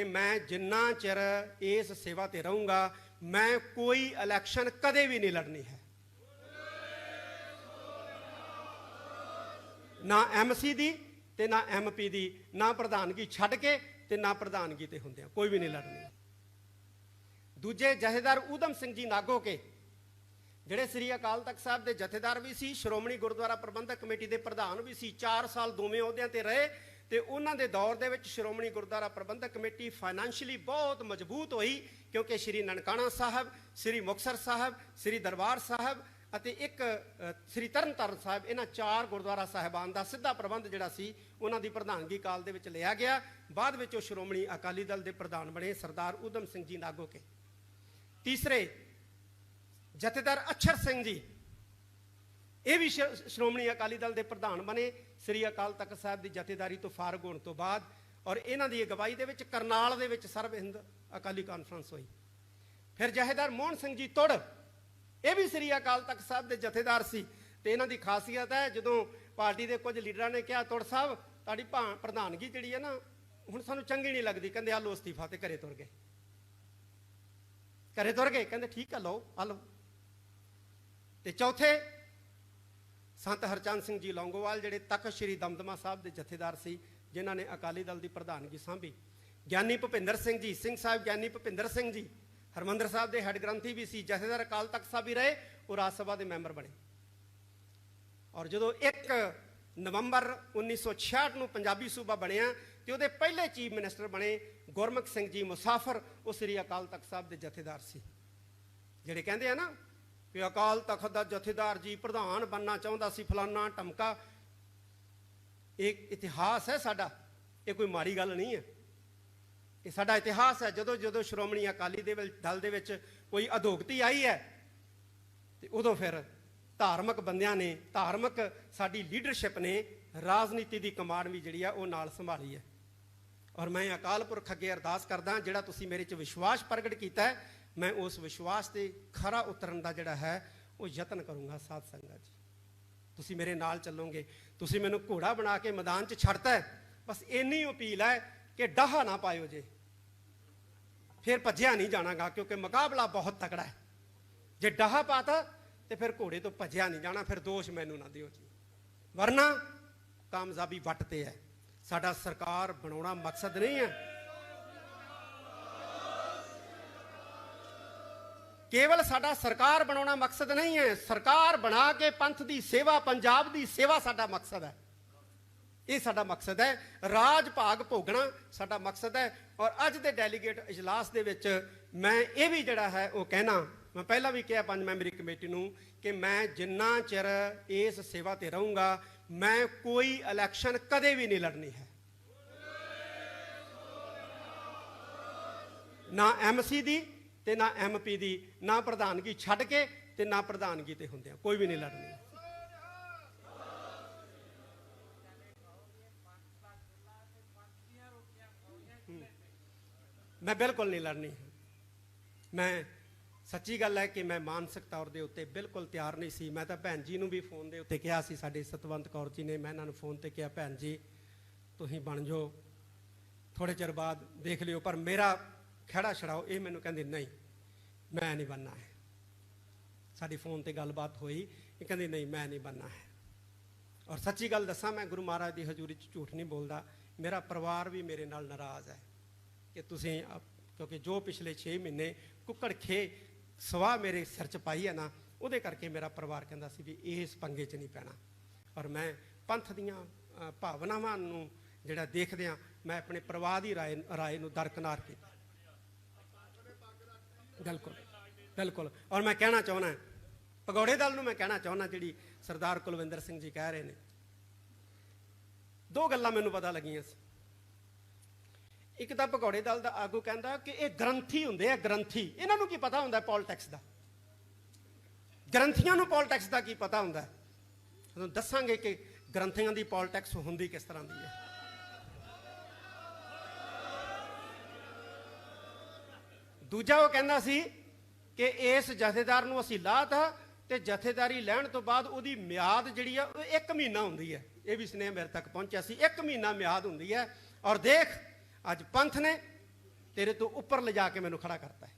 ਕਿ ਮੈਂ ਜਿੰਨਾ ਚਿਰ ਇਸ ਸੇਵਾ ਤੇ ਰਹੂੰਗਾ, ਮੈਂ ਕੋਈ ਇਲੈਕਸ਼ਨ ਕਦੇ ਵੀ ਨਹੀਂ ਲੜਨੀ ਹੈ। ਨਾ ਐਮਸੀ ਦੀ ਤੇ ਨਾ ਐਮਪੀ ਦੀ, ਨਾ ਪ੍ਰਧਾਨਗੀ ਛੱਡ ਕੇ ਤੇ ਨਾ ਪ੍ਰਧਾਨਗੀ ਤੇ ਹੁੰਦਿਆਂ ਕੋਈ ਵੀ ਨਹੀਂ ਲੜਨੀ। ਦੂਜੇ ਜਥੇਦਾਰ ਊਧਮ ਸਿੰਘ ਜੀ ਨਾਗੋ ਕੇ, ਜਿਹੜੇ ਸ੍ਰੀ ਅਕਾਲ ਤਖਤ ਸਾਹਿਬ ਦੇ ਜਥੇਦਾਰ ਵੀ ਸੀ, ਸ਼੍ਰੋਮਣੀ ਗੁਰਦੁਆਰਾ ਪ੍ਰਬੰਧਕ ਕਮੇਟੀ ਦੇ ਪ੍ਰਧਾਨ ਵੀ ਸੀ 4 ਸਾਲ ਦੋਵੇਂ ਅਹੁਦਿਆਂ ਤੇ ਰਹੇ ਤੇ ਉਹਨਾਂ ਦੇ ਦੌਰ ਦੇ ਵਿੱਚ ਸ਼੍ਰੋਮਣੀ ਗੁਰਦੁਆਰਾ ਪ੍ਰਬੰਧਕ ਕਮੇਟੀ ਫਾਈਨੈਂਸ਼ੀਅਲੀ ਬਹੁਤ ਮਜ਼ਬੂਤ ਹੋਈ ਕਿਉਂਕਿ ਸ੍ਰੀ ਨਨਕਾਣਾ ਸਾਹਿਬ ਸ੍ਰੀ ਮੁਕਤਸਰ ਸਾਹਿਬ ਸ੍ਰੀ ਦਰਬਾਰ ਸਾਹਿਬ ਅਤੇ ਇੱਕ ਅ, ਸ੍ਰੀ ਤਰਨਤਾਰਨ ਸਾਹਿਬ ਇਹਨਾਂ ਚਾਰ ਗੁਰਦੁਆਰਾ ਸਾਹਿਬਾਨ ਦਾ ਸਿੱਧਾ ਪ੍ਰਬੰਧ ਜਿਹੜਾ ਸੀ ਉਹਨਾਂ ਦੀ ਪ੍ਰਧਾਨਗੀ ਕਾਲ ਦੇ ਵਿੱਚ ਲਿਆ ਗਿਆ। ਬਾਅਦ ਵਿੱਚ ਉਹ ਸ਼੍ਰੋਮਣੀ ਅਕਾਲੀ ਦਲ ਦੇ ਪ੍ਰਧਾਨ ਬਣੇ ਸਰਦਾਰ ਊਧਮ ਸਿੰਘ ਜੀ ਨਾਗੋ ਕੇ। ਤੀਸਰੇ ਜਥੇਦਾਰ ਅਛਰ ਸਿੰਘ ਜੀ ਇਹ ਵੀ ਸ਼੍ਰੋਮਣੀ ਅਕਾਲੀ ਦਲ ਦੇ ਪ੍ਰਧਾਨ ਬਣੇ। ਸ੍ਰੀ ਅਕਾਲ ਤਖਤ ਸਾਹਿਬ ਦੀ ਜਥੇਦਾਰੀ ਤੋਂ ਫਾਰਗ ਹੋਣ ਤੋਂ ਬਾਅਦ ਔਰ ਇਹਨਾਂ ਦੀ ਅਗਵਾਈ ਦੇ ਵਿੱਚ ਕਰਨਾਲ ਦੇ ਵਿੱਚ ਸਰਬ ਹਿੰਦ ਅਕਾਲੀ ਕਾਨਫਰੰਸ ਹੋਈ। ਫਿਰ ਜਥੇਦਾਰ ਮੋਹਨ ਸਿੰਘ ਜੀ ਤੁੜ, ਇਹ ਵੀ ਸ੍ਰੀ ਅਕਾਲ ਤਖਤ ਸਾਹਿਬ ਦੇ ਜਥੇਦਾਰ ਸੀ ਤੇ ਇਹਨਾਂ ਦੀ ਖਾਸੀਅਤ ਹੈ, ਜਦੋਂ ਪਾਰਟੀ ਦੇ ਕੁਝ ਲੀਡਰਾਂ ਨੇ ਕਿਹਾ, ਤੁੜ ਸਾਹਿਬ, ਤੁਹਾਡੀ ਭਾ- ਪ੍ਰਧਾਨਗੀ ਜਿਹੜੀ ਹੈ ਨਾ, ਹੁਣ ਸਾਨੂੰ ਚੰਗੀ ਨਹੀਂ ਲੱਗਦੀ। ਕਹਿੰਦੇ ਆ ਲੋ ਅਸਤੀਫਾ ਤੇ ਘਰੇ ਤੁਰ ਗਏ। ਘਰੇ ਤੁਰ ਗਏ, ਕਹਿੰਦੇ, ਠੀਕ ਆ, ਲਓ ਆ ਲਓ। ਤੇ ਚੌਥੇ ਸੰਤ ਹਰਚੰਦ ਸਿੰਘ ਜੀ ਲੌਂਗੋਵਾਲ, ਜਿਹੜੇ ਤਖਤ ਸ੍ਰੀ ਦਮਦਮਾ ਸਾਹਿਬ ਦੇ ਜਥੇਦਾਰ ਸੀ, ਜਿਨ੍ਹਾਂ ਨੇ ਅਕਾਲੀ ਦਲ ਦੀ ਪ੍ਰਧਾਨਗੀ ਸੰਭੀ। ਗਿਆਨੀ ਭੁਪਿੰਦਰ ਸਿੰਘ ਜੀ, ਸਿੰਘ ਸਾਹਿਬ ਗਿਆਨੀ ਭੁਪਿੰਦਰ ਸਿੰਘ ਜੀ, ਹਰਮੰਦਰ ਸਾਹਿਬ ਦੇ ਹੈੱਡ ਗ੍ਰੰਥੀ ਵੀ ਸੀ, ਜਥੇਦਾਰ ਅਕਾਲ ਤਖਤ ਸਾਹਿਬ ਵੀ ਰਹੇ, ਉਹ ਰਾਜ ਸਭਾ ਦੇ ਮੈਂਬਰ ਬਣੇ। ਔਰ ਜਦੋਂ 1 ਨਵੰਬਰ 1966 ਨੂੰ ਪੰਜਾਬੀ ਸੂਬਾ ਬਣਿਆ, ਤੇ ਉਹਦੇ ਪਹਿਲੇ ਚੀਫ ਮਿਨਿਸਟਰ ਬਣੇ ਗੁਰਮੁਖ ਸਿੰਘ ਜੀ ਮੁਸਾਫਰ, ਉਹ ਸ੍ਰੀ ਅਕਾਲ ਤਖਤ ਸਾਹਿਬ ਦੇ ਜਥੇਦਾਰ ਸੀ। ਜਿਹੜੇ ਕਹਿੰਦੇ ਆ ਨਾ ਕਿ ਅਕਾਲ ਤਖਤ ਦਾ ਜਥੇਦਾਰ ਜੀ ਪ੍ਰਧਾਨ ਬੰਨਾ ਚਾਹੁੰਦਾ ਸੀ, ਫਲਾਨਾ ਟਮਕਾ। ਇਹ ਇਤਿਹਾਸ ਹੈ ਸਾਡਾ, ਇਹ ਕੋਈ ਮਾੜੀ ਗੱਲ ਨਹੀਂ ਹੈ। ਇਹ ਸਾਡਾ ਇਤਿਹਾਸ ਹੈ, ਜਦੋਂ ਜਦੋਂ ਸ਼੍ਰੋਮਣੀ ਅਕਾਲੀ ਦੇ ਦਲ ਦੇ ਵਿੱਚ ਕੋਈ ਅਧੋਗਤੀ ਆਈ ਹੈ, ਤੇ ਉਦੋਂ ਫਿਰ ਧਾਰਮਿਕ ਬੰਦਿਆਂ ਨੇ, ਧਾਰਮਿਕ ਸਾਡੀ ਲੀਡਰਸ਼ਿਪ ਨੇ ਰਾਜਨੀਤੀ ਦੀ ਕਮਾਂਡ ਵੀ ਜਿਹੜੀ ਆ, ਉਹ ਨਾਲ ਸੰਭਾਲੀ ਹੈ। ਔਰ ਮੈਂ ਅਕਾਲ ਪੁਰਖ ਅੱਗੇ ਅਰਦਾਸ ਕਰਦਾ, ਜਿਹੜਾ ਤੁਸੀਂ ਮੇਰੇ 'ਚ ਵਿਸ਼ਵਾਸ ਪ੍ਰਗਟ ਕੀਤਾ ਹੈ ਮੈਂ ਉਸ ਵਿਸ਼ਵਾਸ ਤੇ ਖਰਾ ਉਤਰਨ ਦਾ ਜਿਹੜਾ ਹੈ, ਉਹ ਯਤਨ ਕਰੂੰਗਾ ਸਾਧ ਸੰਗਤ ਜੀ। ਤੁਸੀਂ ਮੇਰੇ ਨਾਲ ਚੱਲੋਗੇ, ਤੁਸੀਂ ਮੈਨੂੰ ਘੋੜਾ ਬਣਾ ਕੇ ਮੈਦਾਨ 'ਚ ਛੱਡਤਾ ਬਸ ਇੰਨੀ ਅਪੀਲ ਹੈ ਕਿ ਡਾਹਾ ਨਾ ਪਾਇਓ ਜੇ। ਫਿਰ ਭੱਜਿਆ ਨਹੀਂ ਜਾਣਾਗਾ, ਕਿਉਂਕਿ ਮੁਕਾਬਲਾ ਬਹੁਤ ਤਕੜਾ ਹੈ। ਜੇ ਡਾਹਾ ਪਾਤਾ, ਤੇ ਫਿਰ ਘੋੜੇ ਤੋਂ ਭੱਜਿਆ ਨਹੀਂ ਜਾਣਾ, ਫਿਰ ਦੋਸ਼ ਮੈਨੂੰ ਨਾ ਦਿਓ ਜੀ। ਵਰਨਾ ਕਾਮਯਾਬੀ ਵੱਟ ਤੇ ਹੈ। ਸਾਡਾ ਸਰਕਾਰ ਬਣਾਉਣਾ ਮਕਸਦ ਨਹੀਂ ਹੈ। ਕੇਵਲ ਸਾਡਾ ਸਰਕਾਰ ਬਣਾਉਣਾ ਮਕਸਦ ਨਹੀਂ ਹੈ। ਸਰਕਾਰ ਬਣਾ ਕੇ ਪੰਥ ਦੀ ਸੇਵਾ, ਪੰਜਾਬ ਦੀ ਸੇਵਾ ਸਾਡਾ ਮਕਸਦ ਹੈ। ਇਹ ਸਾਡਾ ਮਕਸਦ ਹੈ। ਰਾਜ ਭਾਗ ਭੋਗਣਾ ਸਾਡਾ ਮਕਸਦ ਹੈ। ਔਰ ਅੱਜ ਦੇ ਡੈਲੀਗੇਟ ਇਜਲਾਸ ਦੇ ਵਿੱਚ ਮੈਂ ਇਹ ਵੀ ਜਿਹੜਾ ਹੈ ਉਹ ਕਹਿਣਾ, ਮੈਂ ਪਹਿਲਾਂ ਵੀ ਕਿਹਾ ਪੰਜ ਮੈਂਬਰੀ ਕਮੇਟੀ ਨੂੰ ਕਿ ਮੈਂ ਜਿੰਨਾ ਚਿਰ ਇਸ ਸੇਵਾ ਤੇ ਰਹੂੰਗਾ, ਮੈਂ ਕੋਈ ਇਲੈਕਸ਼ਨ ਕਦੇ ਵੀ ਨਹੀਂ ਲੜਨੀ ਹੈ। ਨਾ ਐਮਸੀ ਦੀ ਤੇ ਨਾ ਐਮਪੀ ਦੀ, ਨਾ ਪ੍ਰਧਾਨਗੀ ਛੱਡ ਕੇ ਤੇ ਨਾ ਪ੍ਰਧਾਨਗੀ ਤੇ ਹੁੰਦਿਆਂ ਕੋਈ ਵੀ ਨਹੀਂ ਲੜਨੀ। ਮੈਂ ਬਿਲਕੁਲ ਨਹੀਂ ਲੜਨੀ। ਮੈਂ, ਸੱਚੀ ਗੱਲ ਹੈ ਕਿ ਮੈਂ ਮਾਨਸਿਕ ਤੌਰ ਦੇ ਉੱਤੇ ਬਿਲਕੁਲ ਤਿਆਰ ਨਹੀਂ ਸੀ। ਮੈਂ ਤਾਂ ਭੈਣ ਜੀ ਨੂੰ ਵੀ ਫੋਨ ਦੇ ਉੱਤੇ ਕਿਹਾ ਸੀ, ਸਾਡੇ ਸਤਵੰਤ ਕੌਰ ਜੀ ਨੇ, ਮੈਂ ਇਹਨਾਂ ਨੂੰ ਫੋਨ ਤੇ ਕਿਹਾ, ਭੈਣ ਜੀ, ਤੁਸੀਂ ਬਣ ਜਾਓ। ਥੋੜੇ ਚਿਰ ਬਾਅਦ ਦੇਖ ਲਿਓ। ਪਰ ਮੇਰਾ ਖੜਾ ਛੜਾਓ, ਇਹ ਮੈਨੂੰ ਕਹਿੰਦੇ, ਨਹੀਂ, ਮੈਂ ਨਹੀਂ ਬਣਨਾ ਹੈ। ਸਾਡੀ ਫੋਨ ਤੇ ਗੱਲਬਾਤ ਹੋਈ, ਇਹ ਕਹਿੰਦੇ, ਨਹੀਂ, ਮੈਂ ਨਹੀਂ ਬਣਨਾ ਹੈ। ਔਰ ਸੱਚੀ ਗੱਲ ਦੱਸਾਂ, ਮੈਂ ਗੁਰੂ ਮਹਾਰਾਜ ਦੀ ਹਜ਼ੂਰੀ 'ਚ ਝੂਠ ਨਹੀਂ ਬੋਲਦਾ, ਮੇਰਾ ਪਰਿਵਾਰ ਵੀ ਮੇਰੇ ਨਾਲ ਨਾਰਾਜ਼ ਹੈ ਕਿ ਤੁਸੀਂ ਕਿਉਂਕਿ ਜੋ ਪਿਛਲੇ 6 ਮਹੀਨੇ ਕੁੱਕੜ ਖੇ ਸਵਾਹ ਮੇਰੇ ਸਿਰ 'ਚ ਪਾਈ ਹੈ ਨਾ, ਉਹਦੇ ਕਰਕੇ ਮੇਰਾ ਪਰਿਵਾਰ ਕਹਿੰਦਾ ਸੀ ਵੀ ਇਸ ਪੰਗੇ 'ਚ ਨਹੀਂ ਪੈਣਾ। ਔਰ ਮੈਂ ਪੰਥ ਦੀਆਂ ਭਾਵਨਾਵਾਂ ਨੂੰ ਜਿਹੜਾ ਦੇਖਦਿਆਂ ਮੈਂ ਆਪਣੇ ਪਰਿਵਾਰ ਦੀ ਰਾਏ ਰਾਏ ਨੂੰ ਦਰਕਨਾਰ ਕੀਤਾ। ਬਿਲਕੁਲ ਬਿਲਕੁਲ। ਔਰ ਮੈਂ ਕਹਿਣਾ ਚਾਹੁੰਦਾ ਪਗੌੜੇ ਦਲ ਨੂੰ ਮੈਂ ਕਹਿਣਾ ਚਾਹੁੰਦਾ ਜਿਹੜੀ ਸਰਦਾਰ ਕੁਲਵਿੰਦਰ ਸਿੰਘ ਜੀ ਕਹਿ ਰਹੇ ਨੇ। ਦੋ ਗੱਲਾਂ ਮੈਨੂੰ ਪਤਾ ਲੱਗੀਆਂ ਸੀ। ਇੱਕ ਤਾਂ ਪਕੌੜੇ ਦਲ ਦਾ ਆਗੂ ਕਹਿੰਦਾ ਕਿ ਇਹ ਗ੍ਰੰਥੀ ਹੁੰਦੇ ਆ, ਗ੍ਰੰਥੀ। ਇਹਨਾਂ ਨੂੰ ਕੀ ਪਤਾ ਹੁੰਦਾ ਪੋਲਿਟਿਕਸ ਦਾ? ਗ੍ਰੰਥੀਆਂ ਨੂੰ ਪੋਲਿਟਿਕਸ ਦਾ ਕੀ ਪਤਾ ਹੁੰਦਾ ਤੁਹਾਨੂੰ ਦੱਸਾਂਗੇ ਕਿ ਗ੍ਰੰਥੀਆਂ ਦੀ ਪੋਲਿਟਿਕਸ ਹੁੰਦੀ ਕਿਸ ਤਰ੍ਹਾਂ ਦੀ ਹੈ। ਦੂਜਾ ਉਹ ਕਹਿੰਦਾ ਸੀ ਕਿ ਇਸ ਜਥੇਦਾਰ ਨੂੰ ਅਸੀਂ ਲਾਤਾ ਤੇ ਜਥੇਦਾਰੀ ਲੈਣ ਤੋਂ ਬਾਅਦ ਉਹਦੀ ਮਿਆਦ ਜਿਹੜੀ ਆ, ਉਹ 1 ਮਹੀਨਾ ਹੁੰਦੀ ਹੈ ਇਹ ਵੀ ਸਨੇਹ ਮੇਰੇ ਤੱਕ ਪਹੁੰਚਿਆ ਸੀ। 1 ਮਹੀਨਾ ਮਿਆਦ ਹੁੰਦੀ ਹੈ ਔਰ ਦੇਖ, ਅੱਜ ਪੰਥ ਨੇ ਤੇਰੇ ਤੋਂ ਉੱਪਰ ਲਿਜਾ ਕੇ ਮੈਨੂੰ ਖੜਾ ਕਰਤਾ ਹੈ।